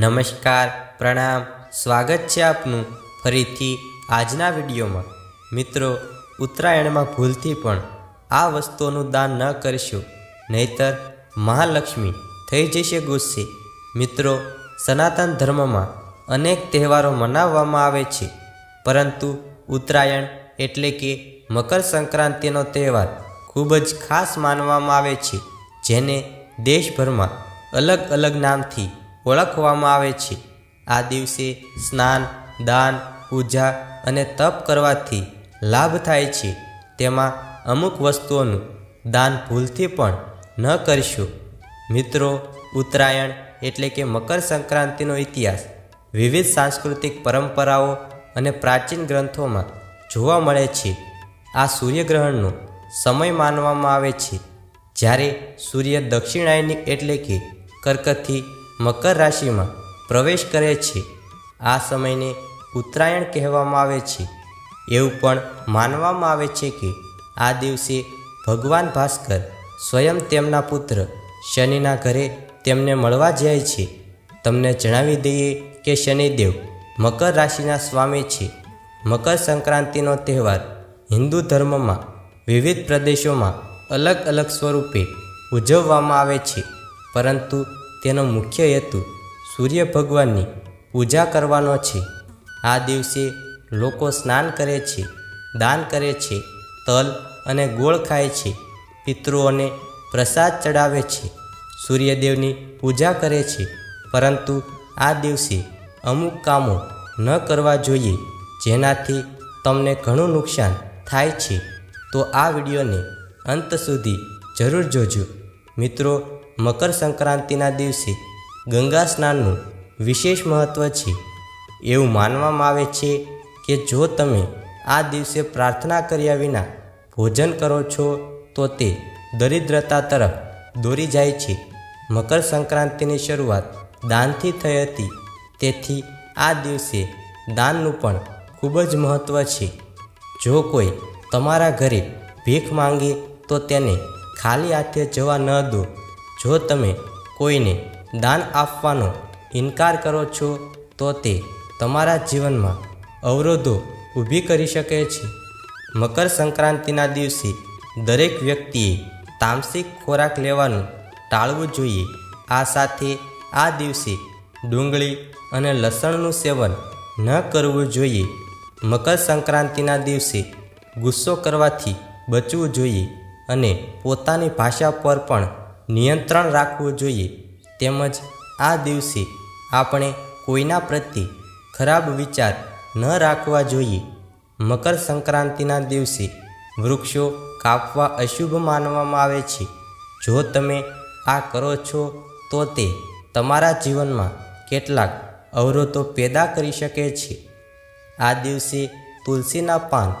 નમસ્કાર, પ્રણામ. સ્વાગત છે આપનું ફરીથી આજના વિડીયોમાં. મિત્રો, ઉત્તરાયણમાં ભૂલથી પણ આ વસ્તુઓનું દાન ન કરશો. નહીતર મહાલક્ષ્મી થઈ જશે ગુસ્સે. મિત્રો, સનાતન ધર્મમાં અનેક તહેવારો મનાવવામાં આવે છે. પરંતુ ઉત્તરાયણ એટલે કે મકર સંક્રાંતિનો તહેવાર ખૂબ જ ખાસ માનવામાં આવે છે, જેને દેશભરમાં અલગ અલગ નામથી ઓળખવામાં આવે છે. આ દિવસે સ્નાન, દાન, પૂજા અને તપ કરવાથી લાભ થાય છે. તેમાં અમુક વસ્તુઓનું દાન ભૂલથી પણ ન કરશો. મિત્રો, ઉત્તરાયણ એટલે કે મકર સંક્રાંતિનો ઇતિહાસ. વિવિધ સાંસ્કૃતિક પરંપરાઓ અને પ્રાચીન ગ્રંથોમાં જોવા મળે છે. આ સૂર્યગ્રહણનો સમય માનવામાં આવે છે. જ્યારે સૂર્ય દક્ષિણાયનિક એટલે કે કર્કથી મકર રાશિમાં પ્રવેશ કરે છે. આ સમયને ઉત્તરાયણ કહેવામાં આવે છે. એવું પણ માનવામાં આવે છે કે આ દિવસે ભગવાન ભાસ્કર સ્વયં તેમના પુત્ર શનિના ઘરે તેમને મળવા જાય છે. તમને જણાવી દઈએ કે શનિદેવ મકર રાશિના સ્વામી છે. મકર સંક્રાંતિનો તહેવાર હિન્દુ ધર્મમાં વિવિધ પ્રદેશોમાં અલગ અલગ સ્વરૂપે ઉજવવામાં આવે છે. પરંતુ તેનો મુખ્ય હેતુ સૂર્ય ભગવાનની પૂજા કરવાનો છે. આ દિવસે લોકો સ્નાન કરે છે, દાન કરે છે, તલ અને ગોળ ખાય છે પિતૃઓને પ્રસાદ ચડાવે છે, સૂર્યદેવની પૂજા કરે છે. પરંતુ આ દિવસે અમુક કામો ન કરવા જોઈએ, જેનાથી તમને ઘણું નુકસાન થાય છે. તો આ વિડીયોને અંત સુધી જરૂર જોજો. મિત્રો મકર સંક્રાંતિના દિવસે ગંગા સ્નાનનું વિશેષ મહત્ત્વ છે. એવું માનવામાં આવે છે કે જો તમે આ દિવસે પ્રાર્થના કર્યા વિના ભોજન કરો છો, તો તે દરિદ્રતા તરફ દોરી જાય છે. મકર સંક્રાંતિની શરૂઆત દાનથી થઈ હતી. તેથી આ દિવસે દાનનું પણ ખૂબ જ મહત્ત્વ છે. જો કોઈ તમારા ઘરે ભીખ માંગે, તો તેને ખાલી હાથે જવા ન દો. જો તમે કોઈને દાન આપવાનો ઇનકાર કરો છો, તો તે તમારા જીવનમાં અવરોધો ઊભી કરી શકે છે. મકર સંક્રાંતિના દિવસે દરેક વ્યક્તિએ તામસિક ખોરાક લેવાનું ટાળવું જોઈએ. આ સાથે આ દિવસે ડુંગળી અને લસણનું સેવન ન કરવું જોઈએ. મકર સંક્રાંતિના દિવસે ગુસ્સો કરવાથી બચવું જોઈએ અને પોતાની ભાષા પર પણ નિયંત્રણ રાખવું જોઈએ. તેમજ આ દિવસે આપણે કોઈના પ્રત્યે ખરાબ વિચાર ન રાખવા જોઈએ. મકર સંક્રાંતિના દિવસે વૃક્ષો કાપવા અશુભ માનવામાં આવે છે. જો તમે આ કરો છો, તો તે તમારા જીવનમાં કેટલાક અવરોધો પેદા કરી શકે છે. આ દિવસે તુલસીના પાન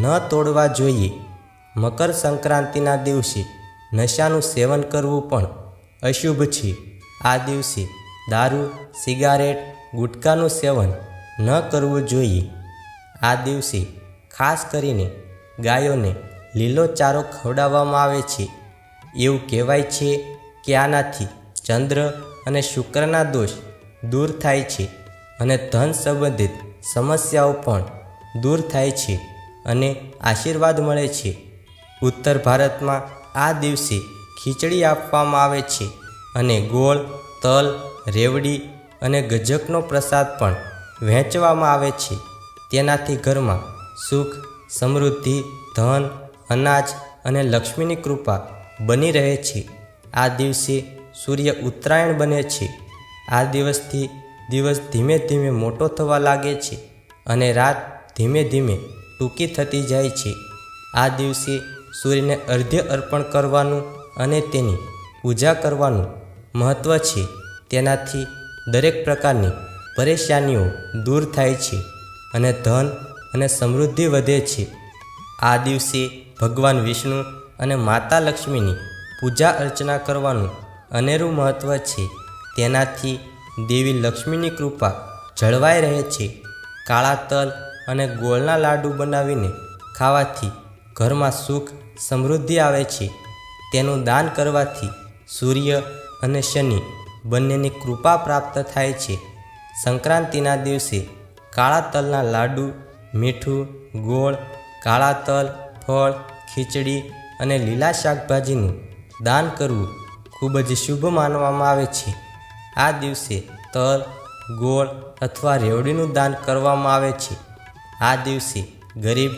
ન તોડવા જોઈએ. મકર સંક્રાંતિના દિવસે નશાનું સેવન કરવું પણ અશુભ છે. આ દિવસે દારૂ, સિગારેટ, ગુટકાનું સેવન ન કરવું જોઈએ. આ દિવસે ખાસ કરીને ગાયોને લીલો ચારો ખવડાવવામાં આવે છે. એવું કહેવાય છે કે આનાથી ચંદ્ર અને શુક્રના દોષ દૂર થાય છે અને ધન સંબંધિત સમસ્યાઓ પણ દૂર થાય છે અને આશીર્વાદ મળે છે. ઉત્તર ભારતમાં આ દિવસે ખીચડી આપવામાં આવે છે અને ગોળ, તલ, રેવડી અને ગજકનો પ્રસાદ પણ વહેંચવામાં આવે છે. તેનાથી ઘરમાં સુખ, સમૃદ્ધિ, ધન, અનાજ અને લક્ષ્મીની કૃપા બની રહે છે. આ દિવસે સૂર્ય ઉત્તરાયણ બને છે. આ દિવસથી દિવસ ધીમે ધીમે મોટો થવા લાગે છે અને રાત ધીમે ધીમે ટૂંકી થતી જાય છે. આ દિવસે સૂર્યને અર્ધ્ય અર્પણ કરવાનું અને તેની પૂજા કરવાનું મહત્ત્વ છે. તેનાથી દરેક પ્રકારની પરેશાનીઓ દૂર થાય છે અને ધન અને સમૃદ્ધિ વધે છે. આ દિવસે ભગવાન વિષ્ણુ અને માતા લક્ષ્મીની પૂજા અર્ચના કરવાનું અનેરું મહત્ત્વ છે. તેનાથી દેવી લક્ષ્મીની કૃપા જળવાઈ રહે છે. કાળા તલ અને ગોળના લાડુ બનાવીને ખાવાથી ઘરમાં સુખ સમૃદ્ધિ આવે છે. તેનું દાન કરવાથી સૂર્ય અને શનિ બંનેની કૃપા પ્રાપ્ત થાય છે. સંક્રાંતિના દિવસે કાળા તલના લાડુ, મીઠું, ગોળ, કાળા તલ, ફળ, ખીચડી અને લીલા શાકભાજીનું દાન કરવું ખૂબ જ શુભ માનવામાં આવે છે. આ દિવસે તલ, ગોળ અથવા રેવડીનું દાન કરવામાં આવે છે. આ દિવસે ગરીબ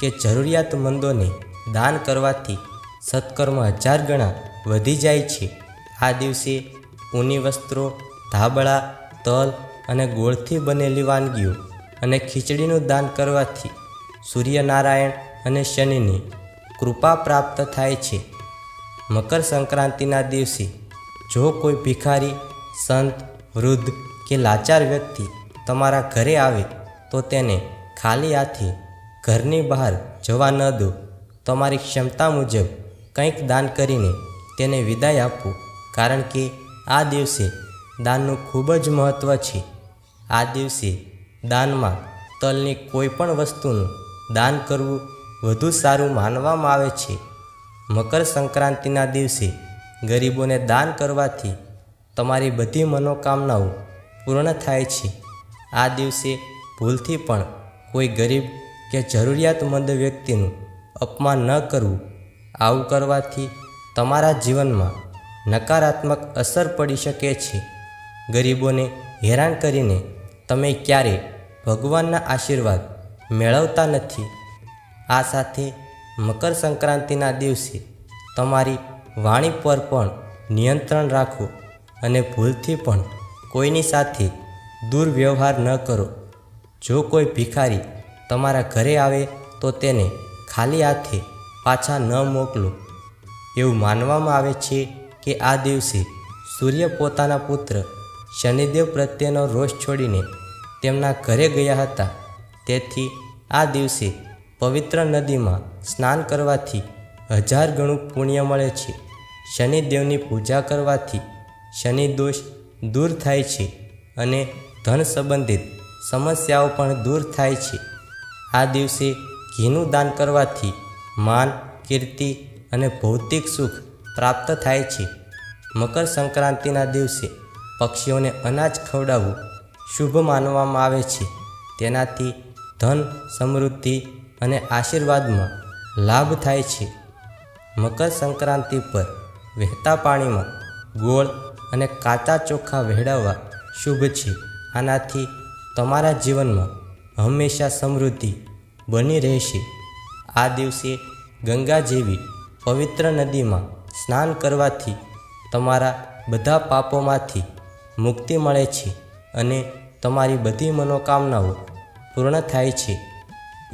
કે જરૂરિયાતમંદોને દાન કરવાથી સત્કર્મ હજાર ગણા વધી જાય છે. આ દિવસે ઊની વસ્ત્રો, ધાબળા, તલ અને ગોળથી બનેલી વાનગીઓ અને ખીચડીનું દાન કરવાથી સૂર્યનારાયણ અને શનિની કૃપા પ્રાપ્ત થાય છે. મકર સંક્રાંતિના દિવસે જો કોઈ ભિખારી, સંત, વૃદ્ધ કે લાચાર વ્યક્તિ તમારા ઘરે આવે તો તેને ખાલી હાથે ઘરની બહાર જવા ન દો. તમારી ક્ષમતા મુજબ કંઈક દાન કરીને તેને વિદાય આપવું કારણ કે આ દિવસે દાનનું ખૂબ જ મહત્ત્વ છે. આ દિવસે દાનમાં તલની કોઈ પણ વસ્તુનું દાન કરવું વધુ સારું માનવામાં આવે છે. મકર સંક્રાંતિના દિવસે ગરીબોને દાન કરવાથી તમારી બધી મનોકામનાઓ પૂર્ણ થાય છે. આ દિવસે ભૂલથી પણ કોઈ ગરીબ કે જરૂરિયાતમંદ વ્યક્તિનું અપમાન ન કરવું. આવું કરવાથી તમારા જીવનમાં નકારાત્મક અસર પડી શકે છે. ગરીબોને હેરાન કરીને તમે ક્યારે ભગવાનના આશીર્વાદ મેળવતા નથી. આ સાથે મકર સંક્રાંતિના દિવસે તમારી વાણી પર પણ નિયંત્રણ રાખો અને ભૂલથી પણ કોઈની સાથે દુર્વ્યવહાર ન કરો. જો કોઈ ભિખારી તમારા ઘરે આવે તો તેને ખાલી હાથે પાછા ન મોકલો. એવું માનવામાં આવે છે કે આ દિવસે સૂર્ય પોતાના પુત્ર શનિદેવ પ્રત્યેનો રોષ છોડીને તેમના ઘરે ગયા હતા. તેથી આ દિવસે પવિત્ર નદીમાં સ્નાન કરવાથી હજાર ગણું પુણ્ય મળે છે. શનિદેવની પૂજા કરવાથી શનિ દોષ દૂર થાય છે અને ધન સંબંધિત સમસ્યાઓ પણ દૂર થાય છે. આ દિવસે ઘીનું દાન કરવાથી માન, કીર્તિ અને ભૌતિક સુખ પ્રાપ્ત થાય છે. મકર સંક્રાંતિના દિવસે પક્ષીઓને અનાજ ખવડાવવું શુભ માનવામાં આવે છે. તેનાથી ધન, સમૃદ્ધિ અને આશીર્વાદમાં લાભ થાય છે. મકર સંક્રાંતિ પર વહેતા પાણીમાં ગોળ અને કાચા ચોખા વહેડાવવા શુભ છે. આનાથી તમારા જીવનમાં હંમેશા સમૃદ્ધિ બની રહેશે. આ દિવસે ગંગા જેવી પવિત્ર નદીમાં સ્નાન કરવાથી તમારા બધા પાપોમાંથી મુક્તિ મળે છે અને તમારી બધી મનોકામનાઓ પૂર્ણ થાય છે.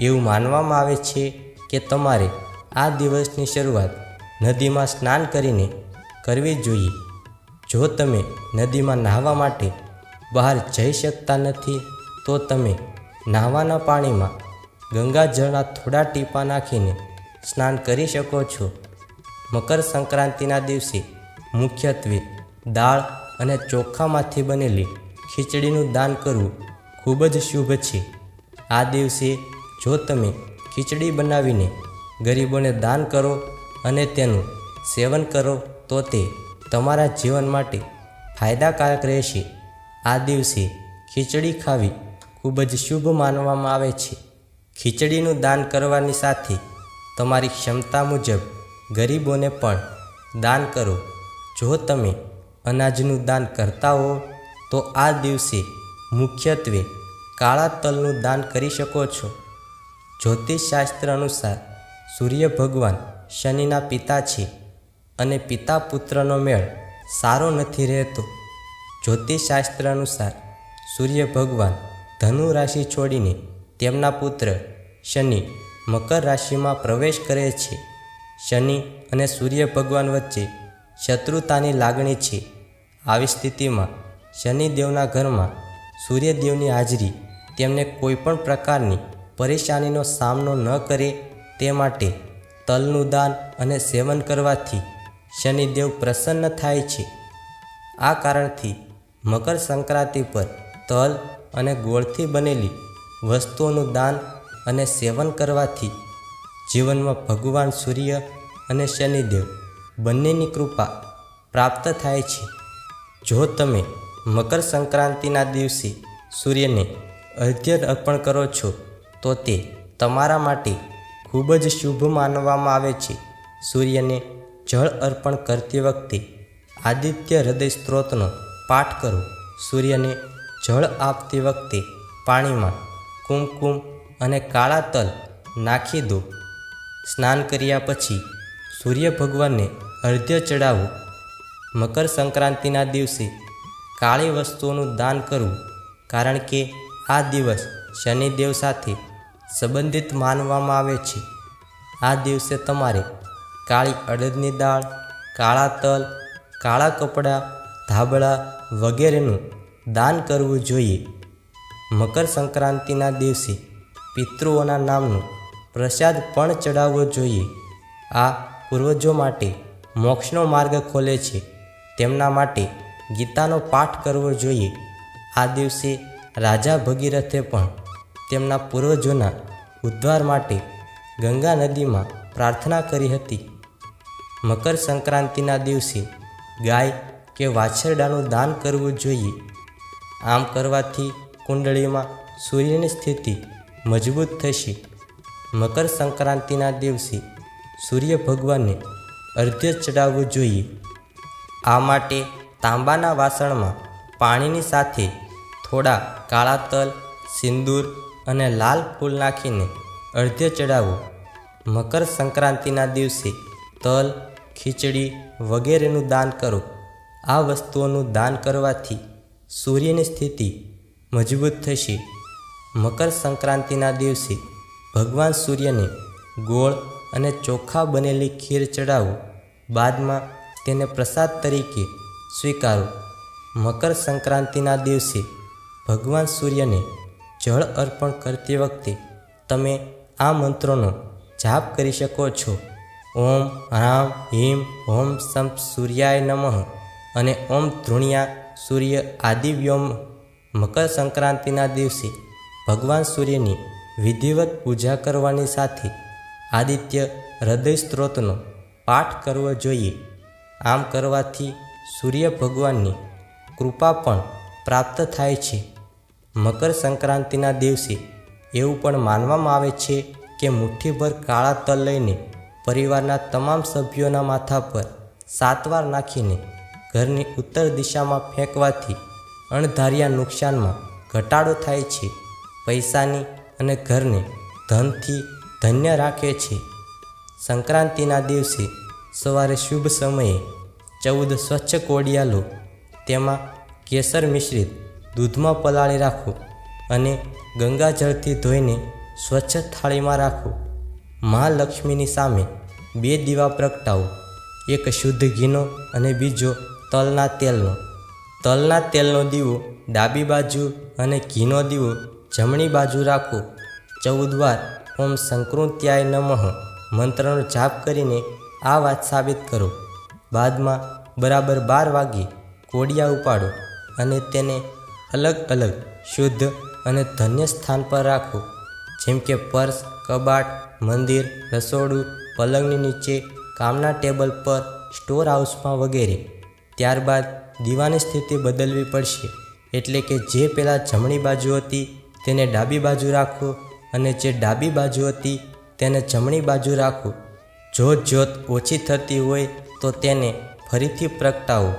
એવું માનવામાં આવે છે કે તમારે આ દિવસની શરૂઆત નદીમાં સ્નાન કરીને કરવી જોઈએ. જો તમે નદીમાં નાહવા માટે બહાર જઈ શકતા નથી, તો તમે નાહવાના પાણીમાં ગંગાજળના થોડા ટીપા નાખીને સ્નાન કરી શકો છો. મકર સંક્રાંતિના દિવસે મુખ્યત્વે દાળ અને ચોખામાંથી બનેલી ખીચડીનું દાન કરવું ખૂબ જ શુભ છે. આ દિવસે જો તમે ખીચડી બનાવીને ગરીબોને દાન કરો અને તેનું સેવન કરો, તો તે તમારા જીવન માટે ફાયદાકારક રહેશે. આ દિવસે ખીચડી ખાવી ખૂબ જ શુભ માનવામાં આવે છે. ખીચડીનું દાન કરવાની સાથે તમારી ક્ષમતા મુજબ ગરીબોને પણ દાન કરો. જો તમે અનાજનું દાન કરતા હો, તો આ દિવસે મુખ્યત્વે કાળા તલનું દાન કરી શકો છો. જ્યોતિષશાસ્ત્ર અનુસાર સૂર્ય ભગવાન શનિના પિતા છે અને પિતા પુત્રનો મેળ સારો નથી રહેતો. જ્યોતિષશાસ્ત્ર અનુસાર સૂર્ય ભગવાન ધનુ રાશિ છોડીને તેમના પુત્ર શનિ મકર રાશિમાં પ્રવેશ કરે છે. શનિ અને સૂર્ય ભગવાન વચ્ચે શત્રુતાની લાગણી છે. આવી સ્થિતિમાં શનિદેવના ઘરમાં સૂર્યદેવની હાજરી તેમને કોઈપણ પ્રકારની પરેશાનીનો સામનો ન કરે તે માટે તલનું દાન અને સેવન કરવાથી શનિદેવ પ્રસન્ન થાય છે. આ કારણથી મકર સંક્રાંતિ પર તલ અને ગોળથી બનેલી વસ્તુઓનું દાન અને સેવન કરવાથી જીવનમાં ભગવાન સૂર્ય અને શનિદેવ બંનેની કૃપા પ્રાપ્ત થાય છે. જો તમે મકર સંક્રાંતિના દિવસે સૂર્યને અર્ઘ્ય અર્પણ કરો છો, તો તે તમારા માટે ખૂબ જ શુભ માનવામાં આવે છે. સૂર્યને જળ અર્પણ કરતી વખતે આદિત્ય હૃદય સ્ત્રોતનો પાઠ કરો. સૂર્યને જળ આપતી વખતે પાણીમાં કુમકુમ અને કાળા તલ નાખી દો. સ્નાન કર્યા પછી સૂર્ય ભગવાનને અર્ધ્ય ચડાવો મકર સંક્રાંતિના દિવસે કાળી વસ્તુઓનું દાન કરવું, કારણ કે આ દિવસ શનિદેવ સાથે સંબંધિત માનવામાં આવે છે. આ દિવસે તમારે કાળી અડદની દાળ, કાળા તલ, કાળા કપડાં, ધાબળા વગેરેનું દાન કરવું જોઈએ. મકર સંક્રાંતિના દિવસે પિતૃઓના નામનો પ્રસાદ પણ ચડાવવો જોઈએ. આ પૂર્વજો માટે મોક્ષનો માર્ગ ખોલે છે. તેમના માટે ગીતાનો પાઠ કરવો જોઈએ. આ દિવસે રાજા ભગીરથે પણ તેમના પૂર્વજોના ઉદ્ધાર માટે ગંગા નદીમાં પ્રાર્થના કરી હતી. મકર સંક્રાંતિના દિવસે ગાય કે વાછરડાનું દાન કરવું જોઈએ. આમ કરવાથી કુંડળીમાં સૂર્યની સ્થિતિ મજબૂત થશે. મકર સંક્રાંતિના દિવસે સૂર્ય ભગવાનને અર્ધ્ય ચડાવવું જોઈએ. આ માટે તાંબાના વાસણમાં પાણીની સાથે થોડા કાળા તલ, સિંદૂર અને લાલ ફૂલ નાખીને અર્ધ્ય ચડાવો મકર સંક્રાંતિના દિવસે તલ, ખીચડી વગેરેનું દાન કરો. આ વસ્તુઓનું દાન કરવાથી સૂર્યની સ્થિતિ મજબૂત થશે. મકર સંક્રાંતિના દિવસે ભગવાન સૂર્યને ગોળ અને ચોખા બનેલી ખીર ચડાવો બાદમાં તેને પ્રસાદ તરીકે સ્વીકારો. મકર સંક્રાંતિના દિવસે ભગવાન સૂર્યને જળ અર્પણ કરતી વખતે તમે આ મંત્રોનો જાપ કરી શકો છો. ઓમ રામ હિમ ઓમ સંપ સૂર્યાય નમઃ અને ઓમ ધૃણિયા સૂર્ય આદિ વ્યોમ મકર સંક્રાંતિના દિવસે ભગવાન સૂર્યની વિધિવત પૂજા કરવાની સાથે આદિત્ય હૃદય સ્ત્રોતનો પાઠ કરવો જોઈએ. આમ કરવાથી સૂર્ય ભગવાનની કૃપા પણ પ્રાપ્ત થાય છે. મકર સંક્રાંતિના દિવસે એવું પણ માનવામાં આવે છે કે મુઠ્ઠીભર કાળા તલ લઈને પરિવારના તમામ સભ્યોના માથા પર સાત વાર નાખીને ઘરની ઉત્તર દિશામાં ફેંકવાથી અણધાર્યા નુકસાનમાં ઘટાડો થાય છે. પૈસાની અને ઘરને ધનથી ધન્ય રાખે છે. સંક્રાંતિના દિવસે સવારે શુભ સમયે ચૌદ સ્વચ્છ કોડિયા લો તેમાં કેસર મિશ્રિત દૂધમાં પલાળી રાખો અને ગંગાજળથી ધોઈને સ્વચ્છ થાળીમાં રાખો. મહાલક્ષ્મીની સામે બે દીવા પ્રગટાવો, એક શુદ્ધ ઘીનો અને બીજો તલના તેલનો. તલના તેલનો દીવો, ડાબી બાજુ અને ઘીનો દીવો, જમણી બાજુ રાખો. ચૌદ વાર ઓમ સંકૃત્યાય નમઃ. મંત્રનો જાપ કરીને આ વાત સાબિત કરો. બાદમાં બરાબર બાર વાગે કોડિયા ઉપાડો અને તેને અલગ અલગ શુદ્ધ અને ધન્ય સ્થાન પર રાખો. જેમ કે પર્સ, કબાટ, મંદિર, રસોડું, પલંગની નીચે, કામના ટેબલ પર, સ્ટોર હાઉસમાં વગેરે. ત્યારબાદ દીવાની સ્થિતિ બદલવી પડશે. એટલે કે જે પહેલાં જમણી બાજુ હતી, તેને ડાબી બાજુ રાખો અને જે ડાબી બાજુ હતી, તેને જમણી બાજુ રાખો. જોત જોત ઓછી થતી હોય, તો તેને ફરીથી પ્રગટાવો.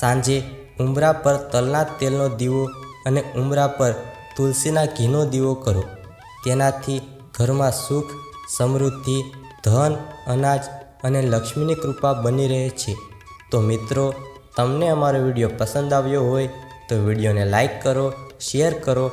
સાંજે ઉંબરા પર તલના તેલનો દીવો અને ઉમરા પર તુલસીના ઘીનો દીવો કરો. તેનાથી ઘરમાં સુખ, સમૃદ્ધિ, ધન, અનાજ અને લક્ષ્મીની કૃપા બની રહે છે. તો મિત્રો તમને અમારો વીડિયો પસંદ આવ્યો હોય તો વિડીયોને લાઇક કરો શેર કરો